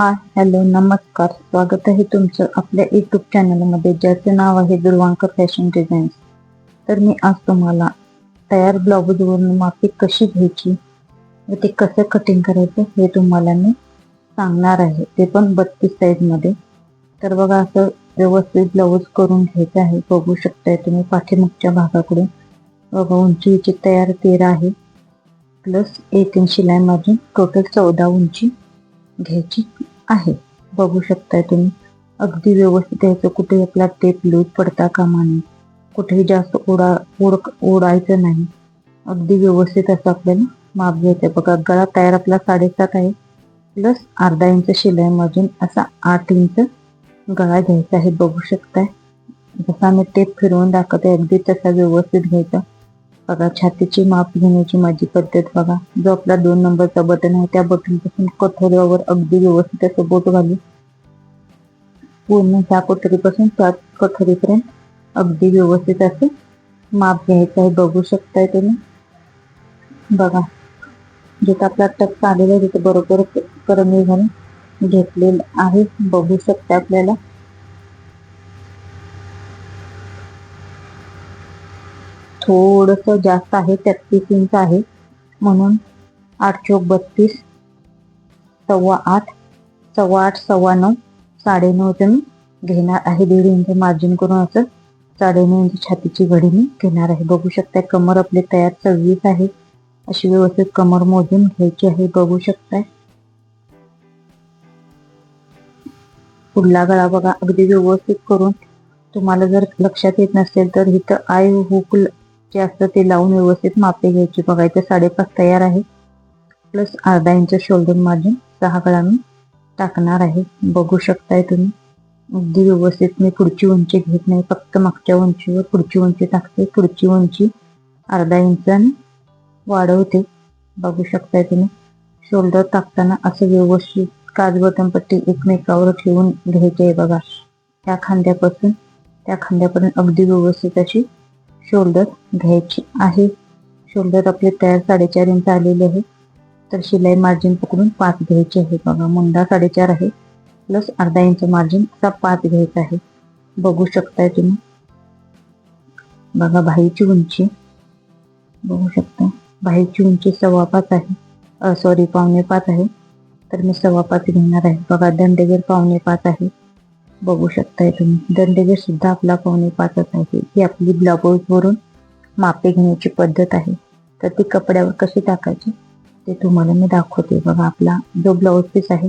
Hi hello नमस्कार. स्वागत आहे तुमचं आपल्या यूट्यूब चॅनलमध्ये ज्याचं नाव आहे दुर्वांकर फॅशन डिझाईन्स तर मी आज तुम्हाला तयार ब्लाऊजवरून माफी कशी घ्यायची व ते कसं कटिंग करायचं हे तुम्हाला मी सांगणार आहे. ते पण बत्तीस साईजमध्ये तर बघा असं व्यवस्थित ब्लाऊज करून घ्यायचं आहे. बघू शकताय तुम्ही पाठीमागच्या भागाकडून. बघा उंचीची तयार तेरा आहे. प्लस एक इंच शिलाई मार्जिन टोटल चौदा उंची घ्यायची. आहे. बघू शकताय तुम्ही. अगदी व्यवस्थित यायचं कुठे आपला टेप लूज पडता कामा नये. कुठेही जास्त ओढा ओढ ओढायचं नाही. अगदी व्यवस्थित असं आपल्याला माप घ्यायचं आहे. बघा गळा तयार आपला साडेसात आहे. प्लस अर्धा इंच शिलाई मार्जिन असा आठ इंच गळा घ्यायचा आहे. बघू शकताय. जसा मी टेप फिरवून दाखवते अगदी तसा व्यवस्थित घ्यायचा. बघा छातीची माप घेण्याची माझी पद्धत बघा. जो आपला दोन नंबरचा बटन आहे त्या बटनपासून कठोऱ्यावर अगदी व्यवस्थित असं बोट घालून पूर्ण ह्या कोठरीपासून त्या कठोरीपर्यंत अगदी व्यवस्थित असं माप घ्यायचं आहे. बघू शकताय तुम्ही. बघा जिथं आपला टक्का आलेला आहे तिथं बरोबर करमी घालून घेतलेलं आहे. बघू शकता आपल्याला. थोडंसं जास्त आहे तेहतीस इंच आहे. म्हणून आठ चौक बत्तीस सव्वा आठ सव्वा आठ सव्वा नऊ साडेनऊ ते मी. घेणार आहे दीड इंच मार्जिन करून असं. साडेनऊ इंच छातीची घडी मी घेणार आहे. बघू शकताय कमर आपली तयार सव्वीस आहे. अशी व्यवस्थित कमर मोजून घ्यायची आहे बघू शकताय. पुढला गळा बघा अगदी व्यवस्थित करून. तुम्हाला जर लक्षात येत नसेल तर इथं आय हुक जे असतं ते लावून व्यवस्थित मापे घ्यायची. बघायचं साडेपाच तयार आहे. प्लस अर्धा इंच शोल्डर मार्जिन सहा गळा मी टाकणार आहे. बघू शकताय तुम्ही. अगदी व्यवस्थित मी पुढची उंची घेत नाही. फक्त मागच्या उंचीवर पुढची उंची टाकते. पुढची उंची अर्धा इंचाने वाढवते. बघू शकताय तुम्ही. शोल्डर टाकताना असं व्यवस्थित काज बटनपट्टी एकमेकावर ठेवून घ्यायची आहे बघा. त्या खांद्यापासून त्या खांद्यापर्यंत अगदी व्यवस्थित अशी शोल्डर घ्यायची आहे. शोल्डर आपले तयार साडेचार इंच आलेले आहे. तर शिलाई मार्जिन पकडून पाच घ्यायची आहे. बघा मुंडा साडेचार आहे. प्लस अर्धा इंच मार्जिन असा पाच घ्यायचा आहे. बघू शकताय तुम्ही. बघा बाहीची उंची. बघू शकता. बाहीची उंची सव्वा पाच आहे. सॉरी पावणे पाच आहे. तर मी सव्वा पाच घेणार आहे. बघा दंडगेर पावणे पाच आहे. बघू शकताय तुम्ही. दंडगेर सुद्धा आपला पाहुणे पाचत नाही. ही आपली ब्लाऊजवरून मापे घेण्याची पद्धत आहे. तर ती कपड्यावर कशी टाकायची ते तुम्हाला मी दाखवते. बघा आपला जो ब्लाऊज पीस आहे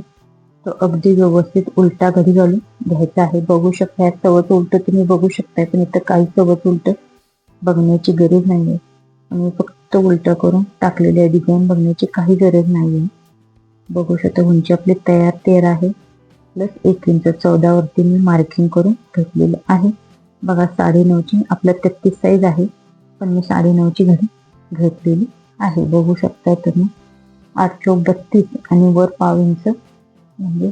तो अगदी व्यवस्थित उलटा घरी घालून घ्यायचा आहे. बघू शकता यात सवत उलट तुम्ही बघू शकताय पण इथं काही सवत उलट बघण्याची गरज नाही आहे आणि फक्त उलट करून टाकलेली डिझाईन बघण्याची काही गरज नाही आहे बघू शकता उंची आपली तयार तेरा आहे. प्लस एक इंच चौदावरती मी मार्किंग करून घेतलेलं आहे. बघा साडेनऊची आपलं तेहतीस साईज आहे पण मी साडेनऊची घडी घेतलेली आहे. बघू शकता तुम्ही आठ चौक बत्तीस आणि वर पाव इंच म्हणजे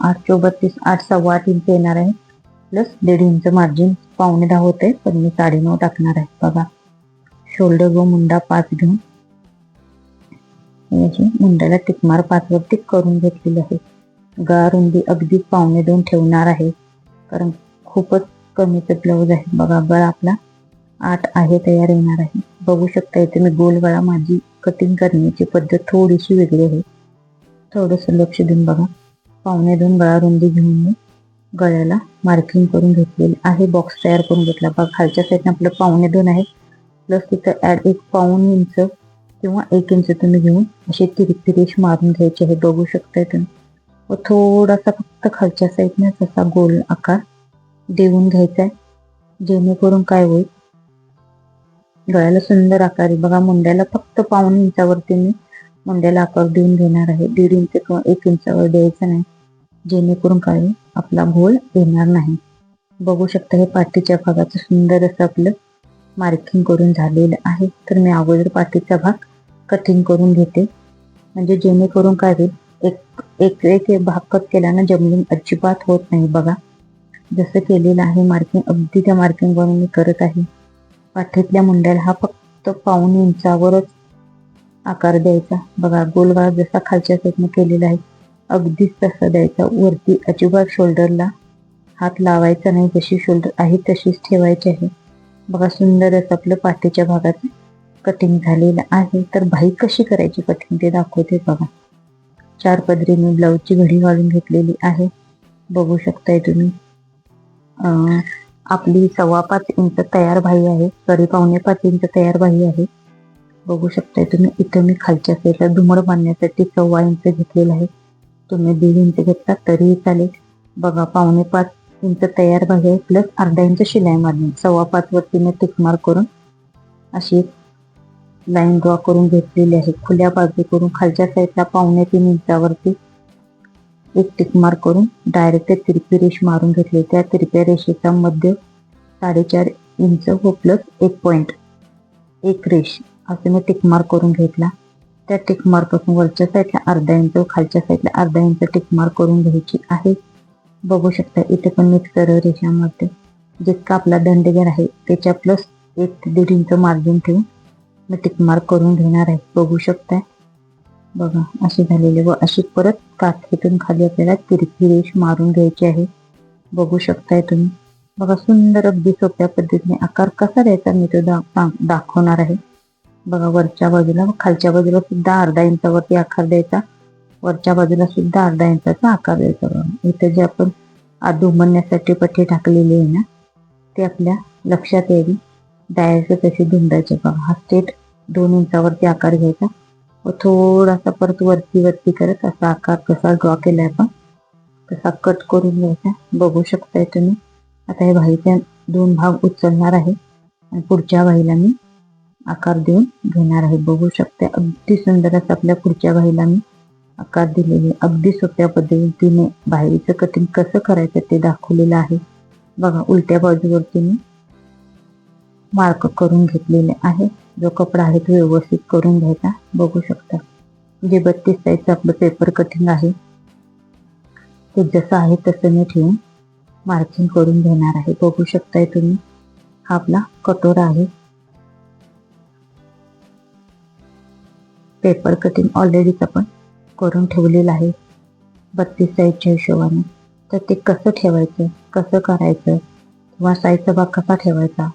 आठ चौक बत्तीस आठ सव्वा आठ इंच येणार आहे प्लस दीड इंच मार्जिन पावणे दहा होत आहे पण मी साडेनऊ टाकणार आहे. बघा शोल्डर व मुंडा पाच घेऊन याची मुंड्याला टिकमार पाच टिक करून घेतलेली आहे. गळारुंदी अगदी पावणे दोन ठेवणार आहे. कारण खूपच कमीचं ब्लाऊज आहे बघा गळा आपला. आठ आहे तयार येणार आहे. बघू शकता इथे मी गोल गळा माझी कटिंग करण्याची पद्धत थोडीशी वेगळी आहे. थोडंसं लक्ष देऊन बघा. पावणे दोन गळा रुंदी घेऊन मी गळ्याला मार्किंग करून घेतलेली आहे. बॉक्स तयार करून घेतला. बघा खालच्या साईडने आपलं पावणे दोन आहे. प्लस तिथं ॲड एक पाऊन इंच किंवा एक इंच तुम्ही घेऊन असे तिरपिरेश मारून घ्यायचे आहे. बघू शकताय तुम्ही. व थोडासा फक्त खालच्या साईडने तसा गोल आकार देऊन घ्यायचा आहे जेणेकरून काय होईल? गळ्याला सुंदर आकार आहे. बघा मुंड्याला फक्त पाऊन इंचावरती मी मुंड्याला आकार देऊन घेणार आहे. दीड इंच किंवा एक इंचावर द्यायचं नाही. जेणेकरून काय होईल? आपला गोल येणार नाही. बघू शकता हे पाठीच्या भागाचं सुंदर असं आपलं मार्किंग करून झालेलं आहे. तर मी अगोदर पाठीचा भाग कटिंग करून घेते. म्हणजे जेणेकरून काय होईल? एक एक एक भाग कट केल्यानं जमलिंग अजिबात होत नाही बघा. जसं केलेलं आहे मार्किंग अगदी त्या मार्किंग वरून मी करत आहे. पाठीतल्या मुंड्याला हा फक्त पाऊन इंचावरच आकार द्यायचा. बघा गोलगाळ जसा खालच्या साईडनं केलेला आहे अगदीच तसा द्यायचा. वरती अजिबात शोल्डरला हात लावायचा नाही. जशी शोल्डर आहे तशीच ठेवायची आहे. बघा सुंदर असं आपलं पाठीच्या भागात कटिंग झालेलं आहे. तर भाई कशी करायची कटिंग ते दाखवते बघा. चार पदरी मी ब्लाऊजची घडी घालून घेतलेली आहे. बघू शकताय तुम्ही. आपली सव्वा पाच इंच तयार बाही आहे. सॉरी पावणे पाच इंच तयार बाही आहे. बघू शकताय तुम्ही. इथं मी खालच्या साईडला धुमड बांधण्यासाठी सव्वा इंच घेतलेला आहे. तुम्ही दीड इंच घेतला तरीही चालेल. बघा पावणे पाच इंच तयार बाही आहे प्लस अर्धा इंच शिलाई मारणे सव्वा पाच वरती मी टिक मार्क करून अशी लाईन ड्रॉ करून घेतलेली आहे. खुल्या बाजू करून खालच्या साईडला पावणे तीन इंचावरती एक टिक मार्क करून डायरेक्ट तिरपी रेष मारून घेतली. त्या तिरप्या रेषेचा मध्य साडेचार इंच हो व प्लस एक पॉइंट एक रेष असं मी टिक मार्क करून घेतला. त्या टिक मार्कपासून वरच्या साईडला अर्धा इंच व खालच्या साईडला अर्धा इंच टिक मार्क करून घ्यायची आहे. बघू शकता इथे पण मी सरळ रेषामध्ये जितका आपला दंडगेर आहे त्याच्या प्लस एक ते दीड इंच मार्जिन ठेवून मी टिक मार्क करून घेणार आहे. बघू शकताय. बघा अशी झालेली व अशी परत काठीतून खाली आपल्याला तिरकी रेष मारून घ्यायची आहे. बघू शकताय तुम्ही. बघा सुंदर अगदी सोप्या पद्धतीने आकार कसा द्यायचा मी तो दा- दाखवणार आहे. बघा वरच्या बाजूला खालच्या बाजूला सुद्धा अर्धा इंचावरती आकार द्यायचा. वरच्या बाजूला सुद्धा अर्धा इंचाचा आकार द्यायचा. बघा इथे जे आपण आदू पट्टी टाकलेली आहे ना ते आपल्या लक्षात यावी डायरेक्ट तशी धुंडायचे बघा हा स्टेट दोन इंचावरती आकार घ्यायचा. व थोडासा परत वरती वरती करत असा आकार कसा ड्रॉ केलाय आपण तसा कट करून घ्यायचा. बघू शकताय तुम्ही. आता हे भाईचे दोन भाग उचलणार आहे. आणि पुढच्या भाईला मी आकार देऊन घेणार आहे. बघू शकते अगदी सुंदर असं आपल्या पुढच्या भाईला मी आकार दिलेले अगदी सोप्या पद्धतीने बाहेरचं कटिंग कसं करायचं ते दाखवलेलं आहे. बघा उलट्या बाजूवरती मी मार्क करून घेतलेले आहे. जो कपडा आहे तो व्यवस्थित करून घ्यायचा. बघू शकता. जे बत्तीस साईजचं आपलं पेपर कटिंग आहे ते जसं आहे तसं मी ठेवून मार्किंग करून घेणार आहे. बघू शकताय तुम्ही. हा आपला कटोरा आहे. पेपर कटिंग ऑलरेडीच आपण करून ठेवलेलं आहे. बत्तीस साईजच्या हिशोबाने. तर ते कसं ठेवायचं? कसं करायचं? किंवा साईजचा भाग कसा ठेवायचा?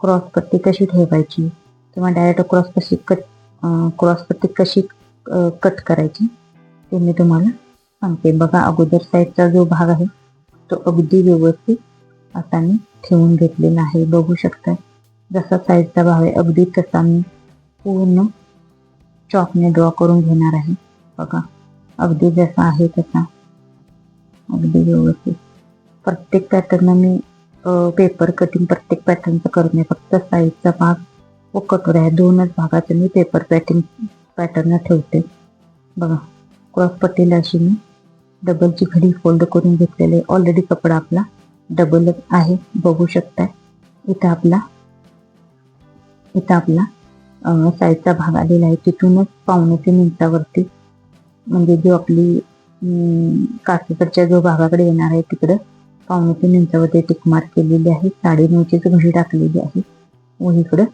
क्रॉस पट्टी कशी ठेवायची? किंवा डायरेक्ट क्रॉस कशी कट क्रॉस पट्टी कशी कट करायची? ते मी तुम्हाला सांगते. बघा अगोदर साईडचा जो भाग आहे तो अगदी व्यवस्थित आता मी ठेवून घेतलेला आहे. बघू शकता जसा साईडचा भाग आहे अगदी तसा मी पूर्ण चॉकने ड्रॉ करून घेणार आहे. बघा अगदी जसा आहे तसा. अगदी व्यवस्थित. प्रत्येक पॅटर्न मी पेपर कटिंग प्रत्येक पॅटर्नचं करत नाही फक्त साईजचा भाग व कटोरा आहे दोनच भागाचं मी पेपर पॅटिंग पॅटर्न ठेवते. बघा क्रॉस पट्टीला अशी मी डबलची घडी फोल्ड करून घेतलेली आहे. ऑलरेडी कपडा आपला डबलच आहे. बघू शकताय. इथं आपला इथं आपला साईजचा भाग आलेला आहे. तिथूनच पावणे तीन इंचावरती म्हणजे जो आपली काचेकडच्या जो भागाकडे येणार आहे तिकडं पावणे इंचावरती टिकमार केलेली आहे. साडे नऊचीच घडी टाकलेली आहे. व इकडं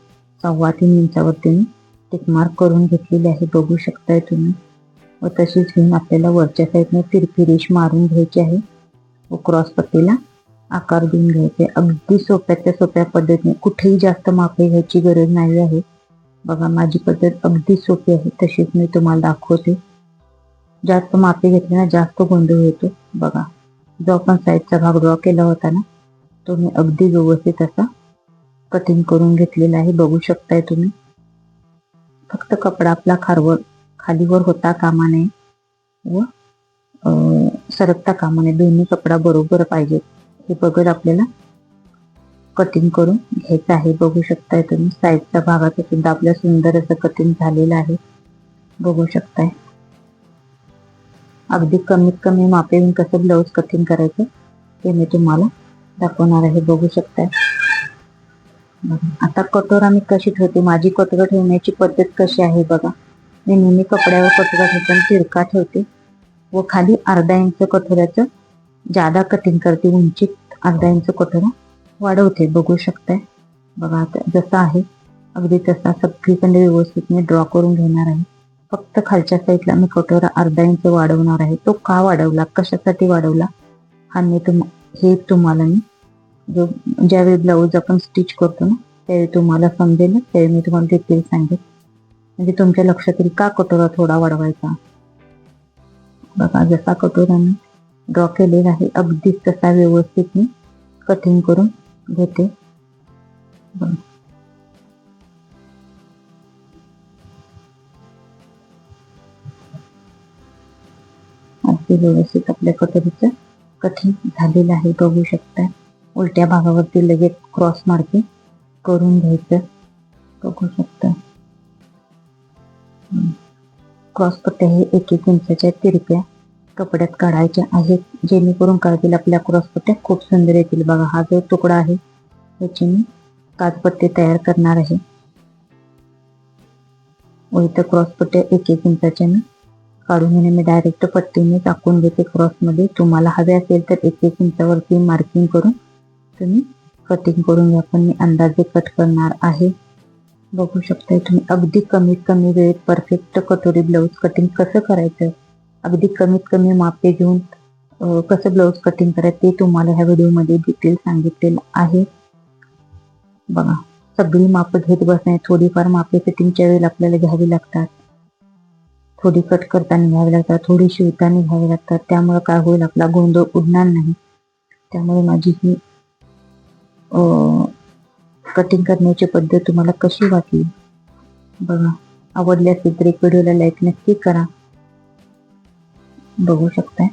सव्वा तीन इंचावरती मी टिकमार करून घेतलेली आहे. बघू शकताय तुम्ही. व तशीच घेऊन आपल्याला वरच्या साईडने तिरपी मारून घ्यायची आहे. व क्रॉस पट्टीला आकार देऊन घ्यायचे. अगदी सोप्याच्या सोप्या पद्धतीने कुठेही जास्त मापे घ्यायची गरज नाही आहे. बघा माझी पद्धत अगदी सोपी आहे. तशीच मी तुम्हाला दाखवते. जास्त मापे घेतले ना जास्त गोंधळ होतो. बघा. जो आपण साईडचा भाग ड्रॉ केला होता ना तो मी अगदी व्यवस्थित असा कटिंग करून घेतलेला आहे. बघू शकताय तुम्ही. फक्त कपडा आपला खारवर खालीवर होता कामा नये. व सरकता कामा नये. दोन्ही कपडा बरोबर पाहिजे हे बघत आपल्याला कटिंग करून घ्यायचं आहे. बघू शकताय तुम्ही. साईडच्या भागाचं सुद्धा आपलं सुंदर असं कटिंग झालेलं आहे. बघू शकताय. अगदी कमीत कमी मापेन कसं ब्लाऊज कटिंग करायचं ते मी तुम्हाला दाखवणार आहे बघू शकताय. आता कटोरा मी कशी ठेवते माझी कटोरा ठेवण्याची पद्धत कशी आहे बघा. मी नेहमी कपड्यावर कटोरा ठेवताना तिरका ठेवते व खाली अर्धा इंच कटोऱ्याचं जादा कटिंग करते उंचीत अर्धा इंच कटोरा वाढवते बघू शकताय. बघा आता जसं आहे अगदी तसा सगळीकडे व्यवस्थित मी ड्रॉ करून घेणार आहे. फक्त खालच्या साईडला मी कटोरा अर्धा इंच वाढवणार आहे. तो का वाढवला? कशासाठी वाढवला? हा मी तुम हे तुम्हाला मी जो ज्यावेळी ब्लाऊज आपण स्टिच करतो ना त्यावेळी तुम्हाला समजेल त्यावेळी मी तुम्हाला डिटेल सांगेल. म्हणजे तुमच्या लक्षात येईल का कटोरा थोडा वाढवायचा? बघा जसा कटोरा मी ड्रॉ केलेला आहे अगदीच तसा व्यवस्थित मी कटिंग करून घेते. अगदी व्यवस्थित आपल्या कटोरीचं कठीण झालेलं आहे बघू शकता. उलट्या भागावरती लगेच क्रॉस मार्किंग करून घ्यायचं. बघू शकता. क्रॉस पट्ट्या हे एक एक इंचाच्या तिरप्या कपड्यात काढायच्या आहेत. जेणेकरून काढतील आपल्या क्रॉस पट्ट्या खूप सुंदर येतील. बघा हा जो तुकडा आहे त्याची मी काजपट्टे तयार करणार आहे. व इथं क्रॉस पट्ट्या एक एक इंचाच्या मी काढून घेणे मी डायरेक्ट पट्टीने टाकून घेते क्रॉसमध्ये तुम्हाला हवे असेल तर एक एक इंचावरती मार्किंग करून तुम्ही कटिंग करून घ्या. पण मी अंदाजे कट करणार आहे. बघू शकता तुम्ही अगदी कमीत कमी वेळेत परफेक्ट कटोरी ब्लाऊज कटिंग कसं करायचं? अगदी कमीत कमी मापे घेऊन कसं ब्लाऊज कटिंग करायचं ते तुम्हाला ह्या व्हिडिओमध्ये डिटेल सांगितलेलं आहे. बघा सगळी मापं घेत बसणे थोडीफार मापे फिटिंगच्या वेळेला आपल्याला घ्यावी लागतात. थोडी कट करताना घ्यावी लागतात थोडी शिवताना घ्यावी लागतात. त्यामुळे काय होईल आपला गोंधळ उडणार नाही. त्यामुळे माझी ही कटिंग करण्याची पद्धत तुम्हाला कशी वाटली? बघा आवडली असेल तर एक व्हिडिओला लाईक नक्की करा. बघू शकताय.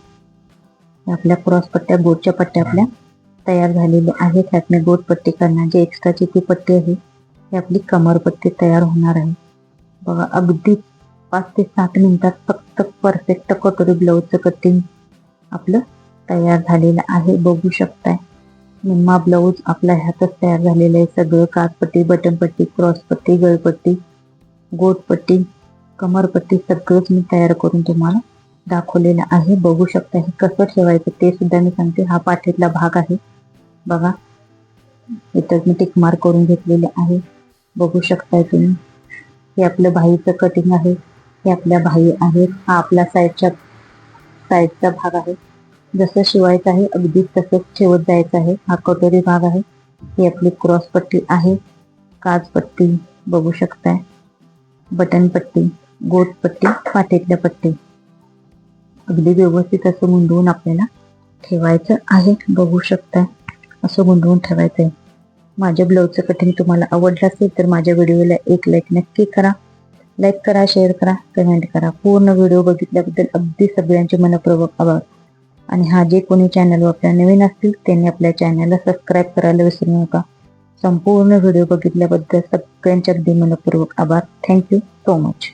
आपल्या क्रॉस पट्ट्या बोटच्या पट्ट्या आपल्या तयार झालेल्या आहेत. ह्यातने बोट गोट पट्टी करणार जे एक्स्ट्राची ती पट्टी आहे ही आपली कमरपट्टी तयार होणार आहे. बघा अगदी पाच ते सात मिनिटात फक्त परफेक्ट कटोरी ब्लाऊजचं कटिंग आपलं तयार झालेलं आहे. बघू शकताय. निम्मा ब्लाऊज आपला ह्यातच तयार झालेलं आहे. सगळं काजपट्टी बटनपट्टी क्रॉसपट्टी गळपट्टी गोटपट्टी कमरपट्टी सगळंच मी तयार करून तुम्हाला दाखवलेलं आहे. बघू शकता हे कसं ठेवायचं ते सुद्धा मी सांगते. हा पाठीतला भाग आहे. बघा. इथं मी टिकमार करून घेतलेले आहे. बघू शकताय तुम्ही. हे आपलं भाईचं कटिंग आहे. हे आपल्या भाई आहेत. हा आपला साईडच्या साईडचा भाग आहे. जसं शिवायचं आहे अगदी तसंच ठेवत जायचं आहे. हा कटोरी भाग आहे. ही आपली क्रॉस पट्टी आहे. काचपट्टी बघू शकताय. बटन पट्टी गोट पट्टी पाठीतल्या पट्टी. अगदी व्यवस्थित असं गुंडवून आपल्याला ठेवायचं आहे. बघू शकताय. असं गुंडवून ठेवायचं आहे माझ्या ब्लाऊजचं कटिंग तुम्हाला आवडलं असेल तर माझ्या व्हिडिओला एक लाईक नक्की करा. लाईक करा शेअर करा कमेंट करा. पूर्ण व्हिडिओ बघितल्याबद्दल अगदी सगळ्यांचे मनपूर्वक आभार. आणि हा जे कोणी चॅनल आपल्या नवीन असतील त्यांनी आपल्या चॅनलला सबस्क्राईब करायला विसरू नका. संपूर्ण व्हिडिओ बघितल्याबद्दल सगळ्यांचे अगदी मनपूर्वक आभार. Thank you so much